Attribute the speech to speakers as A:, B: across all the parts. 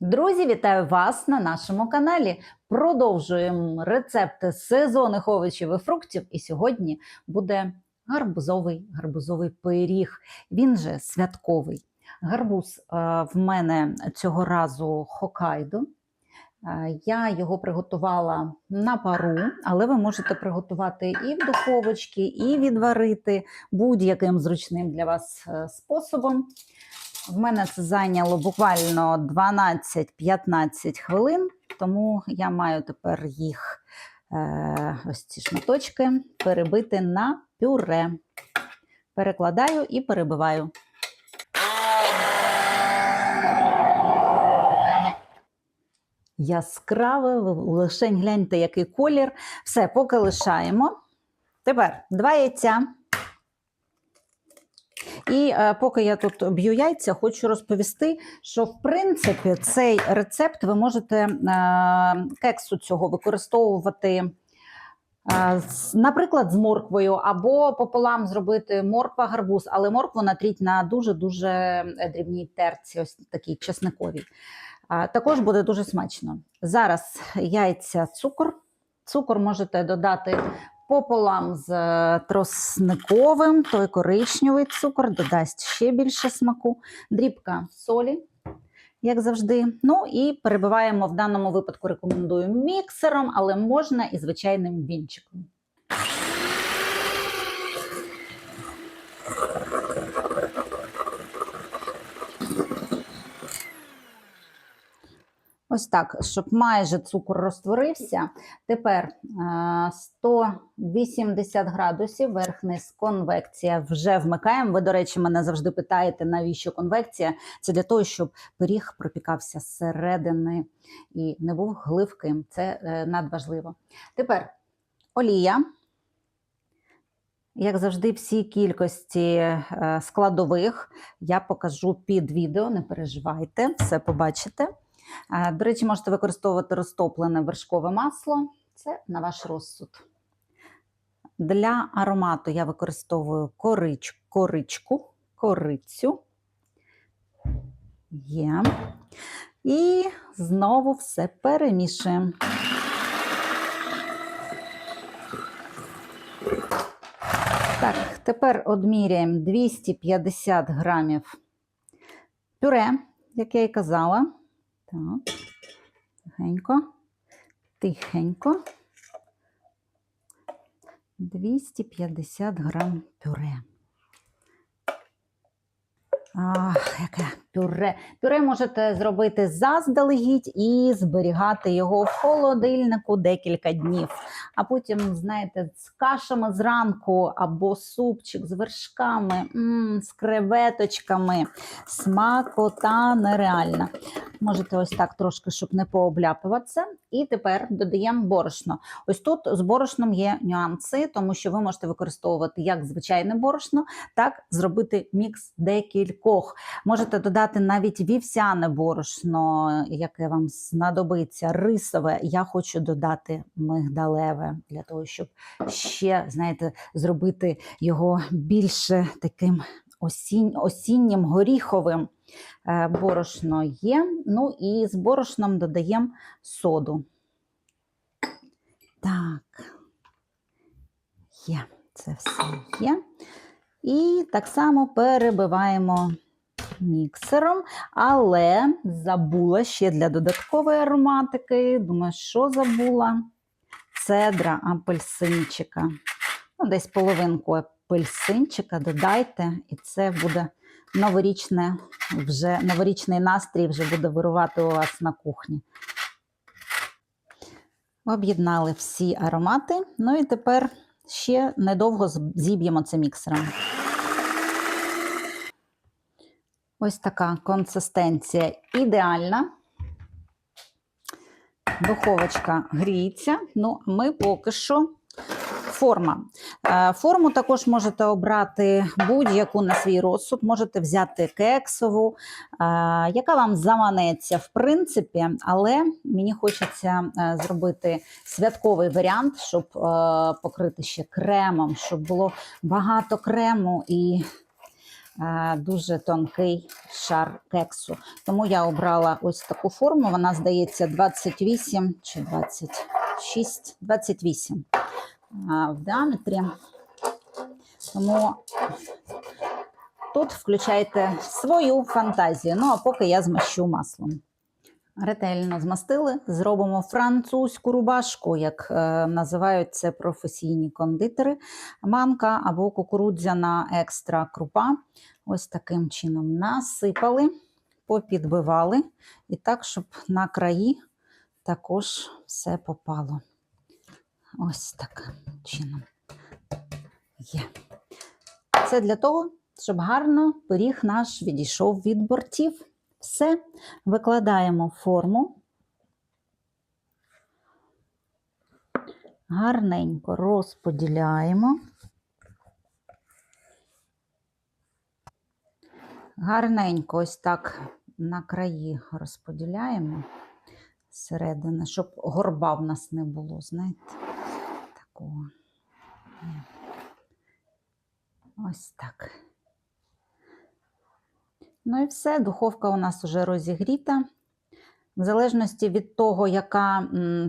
A: Друзі, вітаю вас на нашому каналі. Продовжуємо рецепти сезонних овочів і фруктів. І сьогодні буде гарбузовий гарбузовий пиріг. Він же святковий. Гарбуз е, в мене цього разу Хокайдо. Е, Я його приготувала на пару, але ви можете приготувати і в духовочці, і відварити будь-яким зручним для вас е, способом. В мене це зайняло буквально 12-15 хвилин, тому я маю тепер їх е, ось ці шматочки перебити на пюре. Перекладаю і перебиваю. Яскраве, лишень гляньте, який колір. Все, поки лишаємо. Тепер два яйця. І е, поки я тут б'ю яйця, хочу розповісти, що в принципі цей рецепт ви можете е, кексу цього використовувати, е, наприклад, з морквою, або пополам зробити морква-гарбуз, але моркву натріть на дуже-дуже дрібній терці, ось такій чесниковій. Також буде дуже смачно. Зараз яйця, цукор. Цукор можете додати пополам з е, тросниковим, той коричневий цукор додасть ще більше смаку, дрібка солі, як завжди. Ну і перебиваємо в даному випадку, рекомендую міксером, але можна і звичайним вінчиком. Ось так, щоб майже цукор розтворився. Тепер е, 180 градусів, верх-низ конвекція вже вмикаємо. Ви, до речі, мене завжди питаєте, навіщо конвекція? Це для того, щоб пиріг пропікався зсередини і не був гливким. Це е, надважливо. Тепер олія. Як завжди, всі кількості е, складових я покажу під відео, не переживайте, все побачите. До речі, можете використовувати розтоплене вершкове масло. Це на ваш розсуд. Для аромату я використовую корич, коричку, корицю. Є. І знову все перемішуємо. Так, тепер одміряємо 250 грамів пюре, як я і казала. Так, тихенько, тихенько. 250 грам пюре. Ах, яке пюре. Пюре можете зробити заздалегідь і зберігати його в холодильнику декілька днів. А потім, знаєте, з кашами зранку або супчик з вершками, м, з креветочками. Смакота нереальна. Можете ось так трошки, щоб не пообляпуватися. І тепер додаємо борошно. Ось тут з борошном є нюанси, тому що ви можете використовувати як звичайне борошно, так зробити мікс декількох. Можете додати навіть вівсяне борошно, яке вам знадобиться, рисове. Я хочу додати мигдалеве для того, щоб ще, знаєте, зробити його більше таким осінь, осіннім горіховим. Е, Борошно є. Ну і з борошном додаємо соду. Так, є, це все є. І так само перебиваємо міксером, але забула ще для додаткової ароматики. Думаю, що забула? Цедра апельсинчика. Ну, десь половинку апельсинчика додайте, і це буде новорічне, вже, новорічний настрій вже буде вирувати у вас на кухні. Об'єднали всі аромати. Ну і тепер ще недовго зіб'ємо це міксером. Ось така консистенція ідеальна. Духовочка гріється. Ну, ми поки що форма. Е, Форму також можете обрати будь-яку на свій розсуд. Можете взяти кексову, е, яка вам заманеться, в принципі, але мені хочеться е, зробити святковий варіант, щоб покрити ще кремом, щоб було багато крему і дуже тонкий шар кексу. Тому я обрала ось таку форму. Вона здається 28 чи 26, 28 а, в діаметрі. Тому тут включайте свою фантазію. Ну, а поки я змащу маслом. Ретельно змастили, зробимо французьку рубашку, як е, називають це професійні кондитери. Манка або кукурудзяна екстра крупа. Ось таким чином насипали, попідбивали. І так, щоб на краї також все попало. Ось таким чином. Є. Це для того, щоб гарно пиріг наш відійшов від бортів. Все, викладаємо форму. Гарненько розподіляємо. Гарненько ось так на краї розподіляємо зсередини, щоб горба в нас не було, знаєте, такого. Ось так. Ну і все, духовка у нас вже розігріта. В залежності від того, яка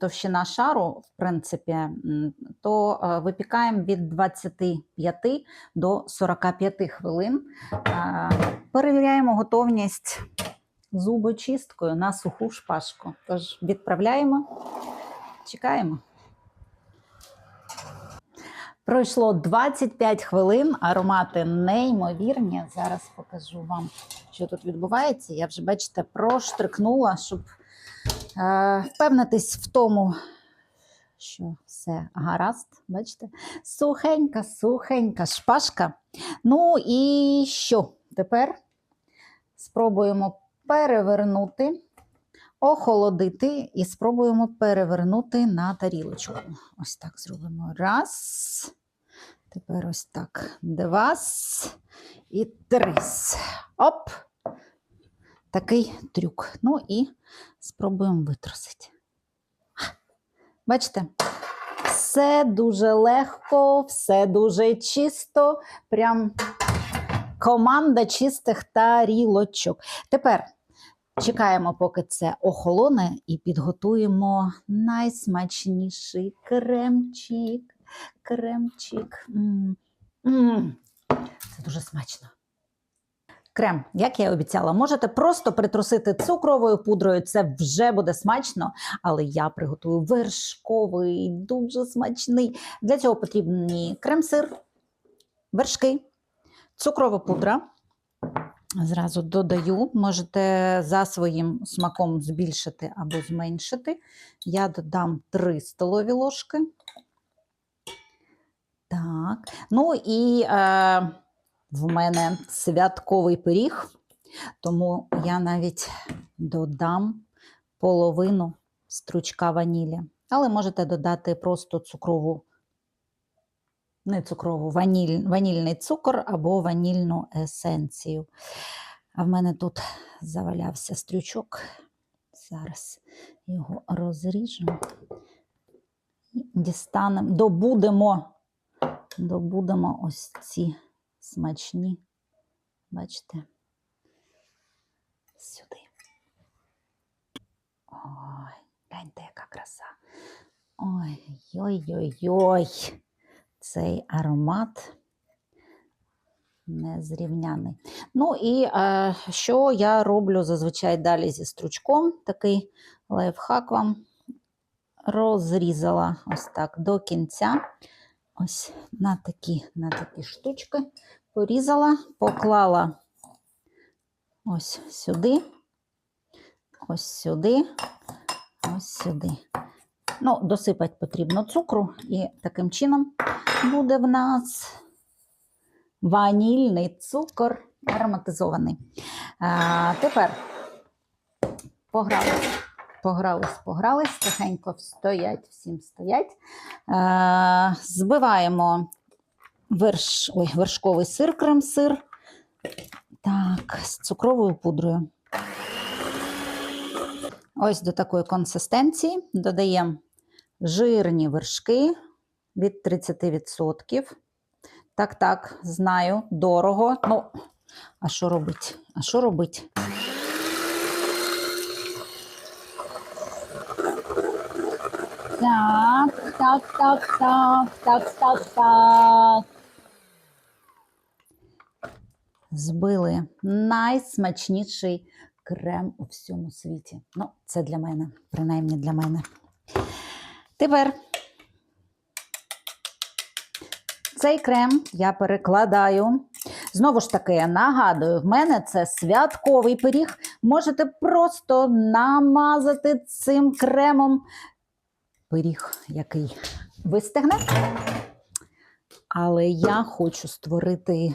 A: товщина шару, в принципі, то е, випікаємо від 25 до 45 хвилин. Е, Перевіряємо готовність зубочисткою на суху шпажку. Тож відправляємо, чекаємо. Пройшло 25 хвилин, аромати неймовірні. Зараз покажу вам, що тут відбувається. Я вже, бачите, проштрикнула, щоб е, впевнитись в тому, що все гаразд. Бачите? Сухенька, сухенька шпажка. Ну і що? Тепер спробуємо перевернути, охолодити і спробуємо перевернути на тарілочку. Ось так зробимо. Раз. Тепер ось так. Два. І три. Оп! Такий трюк. Ну і спробуємо витрусити. Бачите? Все дуже легко, все дуже чисто. Прям команда чистих тарілочок. Тепер чекаємо, поки це охолоне, і підготуємо найсмачніший кремчик. Кремчик. М. М. Це дуже смачно. Крем, як я і обіцяла, можете просто притрусити цукровою пудрою, це вже буде смачно, але я приготую вершковий, дуже смачний. Для цього потрібні крем-сир, вершки, цукрова пудра. Зразу додаю, можете за своїм смаком збільшити або зменшити. Я додам 3 столові ложки. Так, ну і е, в мене святковий пиріг, тому я навіть додам половину стручка ванілі. Але можете додати просто цукрову, не цукрову, ваніль, ванільний цукор або ванільну есенцію. А в мене тут завалявся стрючок. Зараз його розріжу. І дістанемо, добудемо, добудемо ось ці смачні. Бачите? Сюди. Ой, гляньте, яка краса. Ой-ой-ой-ой. Цей аромат незрівняний. Ну і е, що я роблю зазвичай далі зі стручком? Такий лайфхак вам розрізала ось так до кінця. Ось на такі, на такі штучки порізала, поклала ось сюди, ось сюди, ось сюди. Ну, досипати потрібно цукру, і таким чином буде в нас ванільний цукор ароматизований. А, тепер погрались, погрались, погрались, тихенько стоять, всім стоять. А, збиваємо верш, ой, вершковий сир, крем-сир. Так, з цукровою пудрою. Ось до такої консистенції додаємо жирні вершки від 30%. Так, так, знаю, дорого. Ну, А що робить? А що робить? Так, так, так, так, так, так, так. Збили найсмачніший крем у всьому світі. Ну, це для мене, принаймні для мене. Тепер цей крем я перекладаю. Знову ж таки, нагадую, в мене це святковий пиріг. Можете просто намазати цим кремом пиріг, який вистигне. Але я хочу створити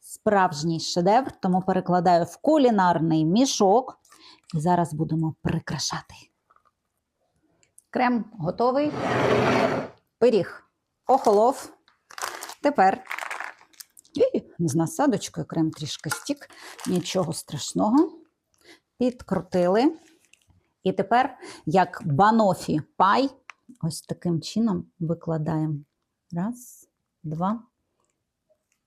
A: справжній шедевр, тому перекладаю в кулінарний мішок. І зараз будемо прикрашати. Крем готовий. Пиріг охолов. Тепер і з насадочкою крем трішки стік, нічого страшного. Підкрутили. І тепер, як банофі пай, ось таким чином викладаємо. Раз, два.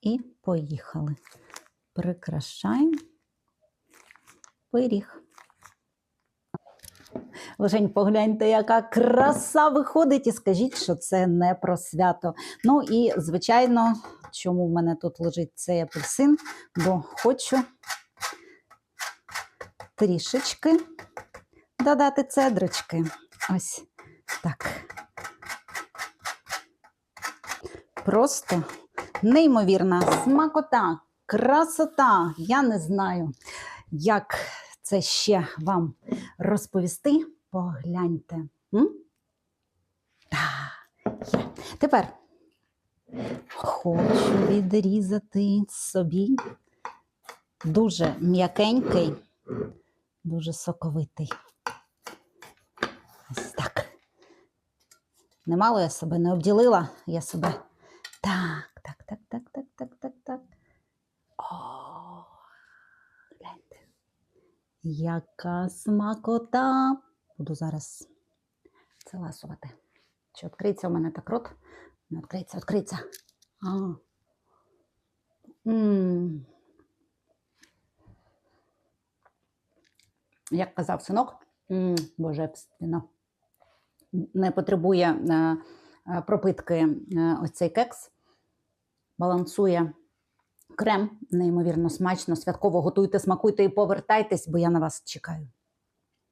A: І поїхали. Прикрашаємо пиріг. Лишень погляньте, яка краса виходить, і скажіть, що це не про свято. Ну і, звичайно, чому в мене тут лежить цей апельсин, бо хочу трішечки додати цедрочки. Ось так. Просто неймовірна смакота, красота. Я не знаю, як це ще вам розповісти. Погляньте. М? Так, є. Тепер хочу відрізати собі дуже м'якенький, дуже соковитий. Ось так. Немало я себе не обділила, я себе. Так, так, так, так, так, так. О, гляньте. Яка смакота. Буду зараз це ласувати. Чи відкриється у мене так рот? Не відкриється, відкриється. А. М. Як казав синок, м, божественно. Не потребує е, е, пропитки е, ось цей кекс. Балансує крем, неймовірно смачно, святково готуйте, смакуйте і повертайтесь, бо я на вас чекаю.